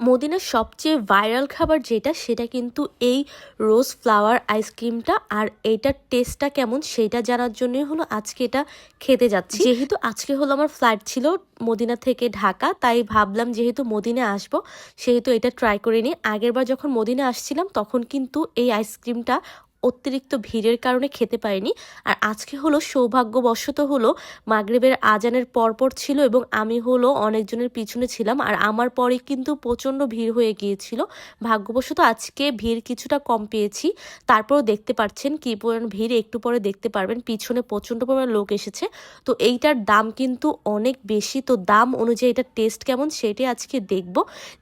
মদিনার সবচেয়ে ভাইরাল খাবার যেটা, সেটা কিন্তু এই রোজ ফ্লাওয়ার আইসক্রিমটা আর এটার টেস্টটা কেমন, সেটা জানার জন্যই হলো আজকে এটা খেতে যাচ্ছি। যেহেতু আজকে হলো আমার ফ্লাইট ছিল মদিনা থেকে ঢাকা, তাই ভাবলাম যেহেতু মদিনা আসব, সেহেতু এটা ট্রাই করে নিই। আগেরবার যখন মদিনা আসছিলাম, তখন কিন্তু এই আইসক্রিমটা অতিরিক্ত ভিড়ের কারণে খেতে পারিনি। আর আজকে হলো সৌভাগ্যবশত হলো মাগরেবের আজানের পরপর ছিল এবং আমি হলো অনেকজনের পিছনে ছিলাম। আর আমার পরে কিন্তু প্রচণ্ড ভিড় হয়ে গিয়েছিল। ভাগ্যবশত আজকে ভিড় কিছুটা কম পেয়েছি। তারপরেও দেখতে পাচ্ছেন কি পরিমাণ ভিড়, একটু পরে দেখতে পারবেন। পিছনে প্রচণ্ড পরিমাণ লোক এসেছে। তো এইটার দাম কিন্তু অনেক বেশি। তো দাম অনুযায়ী এটার টেস্ট কেমন সেটাই আজকে দেখব।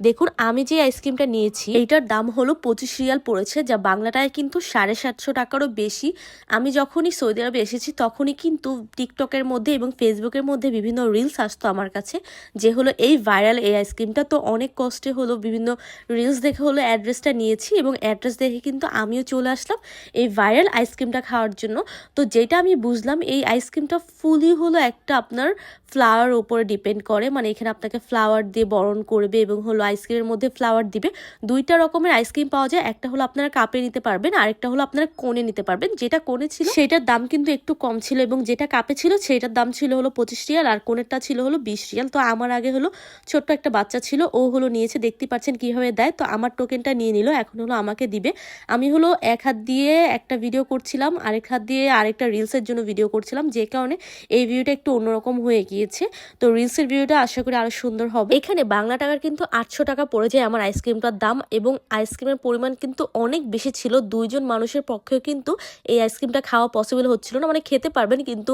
দেখুন, আমি যে আইসক্রিমটা নিয়েছি, এইটার দাম হলো পঁচিশ রিয়াল পড়েছে, যা বাংলাটায় কিন্তু সাড়ে সাতশো টাকারও বেশি। আমি যখনই সৌদি আরবে এসেছি, তখনই কিন্তু টিকটকের মধ্যে এবং ফেসবুকের মধ্যে বিভিন্ন রিলস আসতো আমার কাছে, যে হলো এই ভাইরাল এই আইসক্রিমটা তো অনেক কষ্টে হলো বিভিন্ন রিলস দেখে হলো অ্যাড্রেসটা নিয়েছি এবং অ্যাড্রেস দেখে কিন্তু আমিও চলে আসলাম এই ভাইরাল আইসক্রিমটা খাওয়ার জন্য। তো যেটা আমি বুঝলাম, এই আইসক্রিমটা ফুলি হলো একটা আপনার ফ্লাওয়ার ওপরে ডিপেন্ড করে। মানে এখানে আপনাকে ফ্লাওয়ার দিয়ে বরণ করবে এবং হলো আইসক্রিমের মধ্যে ফ্লাওয়ার দিবে। দুইটা রকমের আইসক্রিম পাওয়া যায়, একটা হলো আপনারা কাপে নিতে পারবেন, আরেকটা হলো আপনারা কোণে নিতে পারবেন। যেটা কোণে ছিল সেটার দাম কিন্তু একটু কম ছিল এবং যেটা কাপে ছিল সেটার দাম ছিল হলো পঁচিশ রিয়াল আর কোণেরটা ছিল হলো বিশ রিয়াল। তো আমার আগে হলো ছোট্ট একটা বাচ্চা ছিল ও হলো নিয়েছে দেখতে পাচ্ছেন কীভাবে দেয়। তো আমার টোকেনটা নিয়ে নিল এখন হলো আমাকে দিবে। আমি হলো এক হাত দিয়ে একটা ভিডিও করছিলাম আরেক হাত দিয়ে আরেকটা রিলসের জন্য ভিডিও করছিলাম যে কারণে এই ভিডিওটা একটু অন্যরকম হয়ে গিয়েছে। তো রিলসের ভিডিওটা আশা করি আরও সুন্দর হবে। এখানে বাংলা টাকার কিন্তু আটশো টাকা পড়ে যায় আমার আইসক্রিমটার দাম এবং আইসক্রিমের পরিমাণ কিন্তু অনেক বেশি ছিল। দুইজন মানুষের পক্ষেও কিন্তু এই আইসক্রিমটা খাওয়া পসিবল হচ্ছিল না। মানে খেতে পারবেন কিন্তু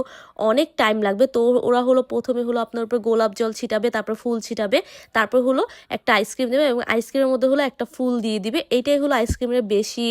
অনেক টাইম লাগবে। তো ওরা হলো প্রথমে হলো আপনার উপর গোলাপ জল ছিটাবে, তারপর ফুল ছিটাবে, তারপর হলো একটা আইসক্রিম দেবে এবং আইসক্রিমের মধ্যে হলো একটা ফুল দিয়ে দিবে। এইটাই হলো আইসক্রিমের বেশি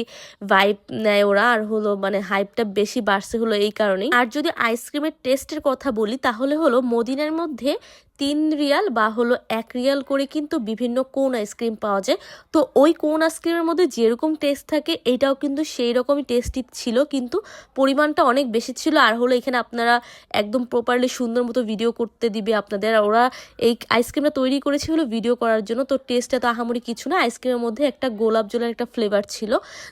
ভাইব নেয় ওরা আর হলো মানে হাইপটা বেশি বাড়ছে হলো এই কারণেই। আর যদি আইসক্রিমের টেস্টের কথা বলি, তাহলে হলো মদিনার মধ্যে তিন রিয়াল বা হলো এক রিয়াল করে কিন্তু বিভিন্ন কোন আইসক্রিম পাওয়া যায়। তো ওই কোন আইসক্রিমের মধ্যে যেরকম টেস্ট থাকে, এটাও কিন্তু সেই রকমই টেস্টি ছিল, কিন্তু পরিমাণটা অনেক বেশি ছিল। আর হলো এখানে আপনারা একদম প্রপারলি সুন্দর মতো ভিডিও করতে দিবে আপনাদের। আর ওরা এই আইসক্রিমটা তৈরি করেছে হলো ভিডিও করার জন্য। তো টেস্টটা তো আহামরি কিছু না, আইসক্রিমের মধ্যে একটা গোলাপ জলের একটা ফ্লেভার ছিল।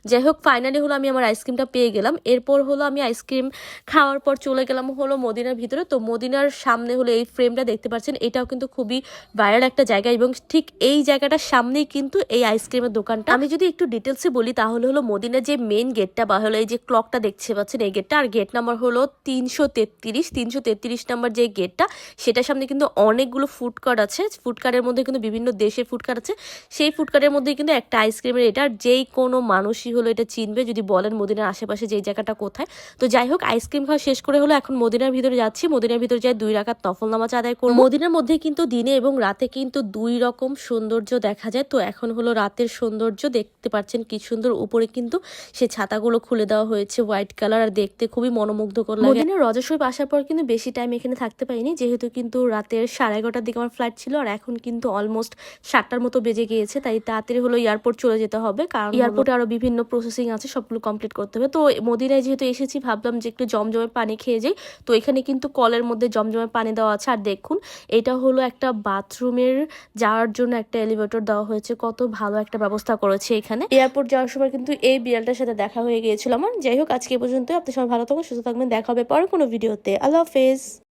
যাই হোক ফাইনালি হলো আমি আমার আইসক্রিমটা পেয়ে গেলাম। এরপর হলো আমি আইসক্রিম খাওয়ার পর চলে গেলাম হলো মদিনার ভিতরে। তো মদিনার সামনে হলো এই ফ্রেমটা দেখতে পাচ্ছেন। এটাও কিন্তু খুবই ভাইরাল একটা জায়গা এবং ঠিক এই জায়গাটার সামনেই কিন্তু এই আইসক্রিমের দোকানটা। আমি যদি একটু ডিটেলসে বলি, তাহলে হলো মদিনার যে মেন গেটটা বা হলো এই যে ক্লকটা দেখতে পাচ্ছেন, এই গেটটা আর গেট নাম্বার হলো তিনশো তেত্রিশ। তিনশো তেত্রিশ নাম্বার যে গেটটা সেটার সামনে কিন্তু অনেকগুলো ফুড কার্ট আছে। ফুড কার্টের মধ্যে কিন্তু বিভিন্ন দেশের ফুড কার্ট আছে। সেই ফুড কার্টের মধ্যে কিন্তু একটা আইসক্রিমের এটা। যেই কোনো মানুষই হলো এটা চিনবে, যদি বলেন মদিনার আশেপাশে যেই জায়গাটা কোথায়। তো যাই হোক আইসক্রিম খাওয়া শেষ করে হলো এখন মদিনার ভিতরে যাচ্ছি। মদিনার ভিতরে যাই দুই রাখার নফল নামাজ আদায় করব। মদিনার মধ্যে কিন্তু দিনে এবং রাতে কিন্তু দুই রকম সৌন্দর্য দেখা যায়। তো এখন হলো রাতের সৌন্দর্য দেখতে পাচ্ছেন কি সুন্দর। উপরে কিন্তু সে ছাতাগুলো খুলে দেওয়া হয়েছে হোয়াইট কালার আর দেখতে খুবই মনোমুগ্ধকর লাগে। মদিনার রজস্বই আসার পর কিন্তু বেশি টাইম এখানে থাকতে পারিনি। যেহেতু কিন্তু রাতের সাড়ে এগারোটার দিকে আমার ফ্লাইট ছিল আর এখন কিন্তু অলমোস্ট সাতটার মতো বেজে গিয়েছে তাই তাড়াতাড়ি হলো এয়ারপোর্ট চলে যেতে হবে। কারণ এয়ারপোর্টে আরও বিভিন্ন প্রসেসিং আছে সবগুলো কমপ্লিট করতে হবে। তো মদিনায় যেহেতু এসেছি ভাবলাম যে একটু জমজমের পানি খেয়ে যাই। তো এখানে কিন্তু কলের মধ্যে জমজমের পানি দেওয়া আছে আর দেখুন এটা হলো একটা বাথরুমের যাওয়ার জন্য একটা এলিভেটর দেওয়া হয়েছে। কত ভালো একটা ব্যবস্থা করেছে এখানে। এয়ারপোর্ট যাওয়ার সময় কিন্তু এই বিড়ালটার সাথে দেখা হয়ে গিয়েছিল। আমার যাই হোক, আজকে পর্যন্ত আপনি সবাই ভালো থাকুন, সুস্থ থাকবেন। দেখা হবে পরে কোনো ভিডিওতে। আল্লাহ হাফেজ।